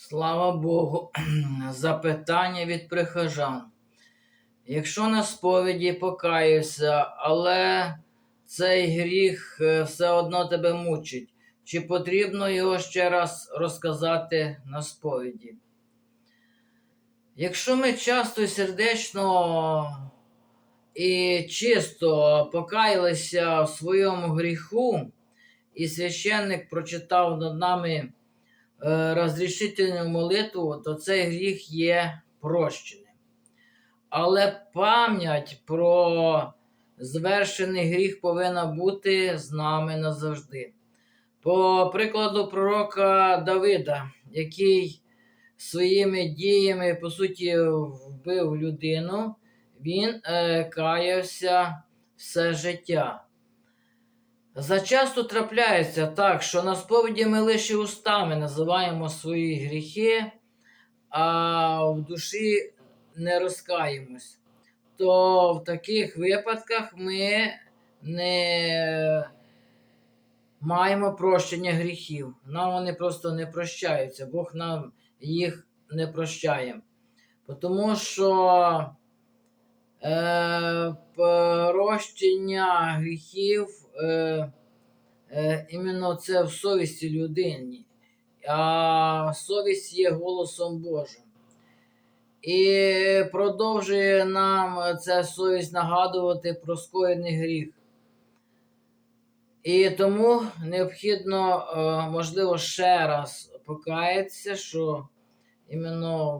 Слава Богу, запитання від прихожан. Якщо на сповіді покаюся, але цей гріх е, все одно тебе мучить, чи потрібно його ще раз розказати на сповіді? Якщо ми часто і сердечно і чисто покаялися в своєму гріху, і священник прочитав над нами розрішительну молитву, то цей гріх є прощеним. Але пам'ять про звершений гріх повинна бути з нами назавжди. По прикладу пророка Давида, який своїми діями, по суті, вбив людину, він е, каявся все життя. Зачасто трапляється так, що на сповіді ми лише устами називаємо свої гріхи, а в душі не розкаємось. То в таких випадках ми не маємо прощення гріхів. Нам вони просто не прощаються. Бог нам їх не прощає. Тому що е, прощення гріхів е, е, іменно це в совісті людини, а совість є голосом Божим. І продовжує нам ця совість нагадувати про скоєний гріх. І тому необхідно, е, можливо, ще раз покаятися, що іменно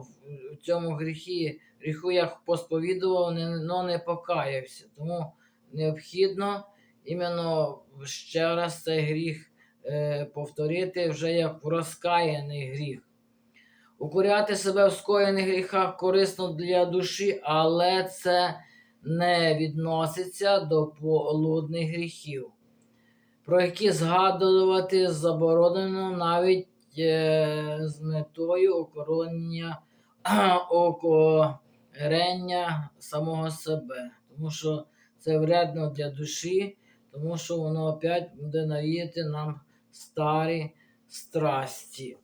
в цьому гріхі, гріху я посповідував, але не покаявся. Тому необхідно іменно ще раз цей гріх е, повторити вже як розкаяний гріх. Укоряти себе в скоєних гріхах корисно для душі, але це не відноситься до полудних гріхів, про які згадувати заборонено навіть з метою укорення окорення самого себе. Тому що це вредно для душі, тому що воно опять буде навіяти нам старі страсті.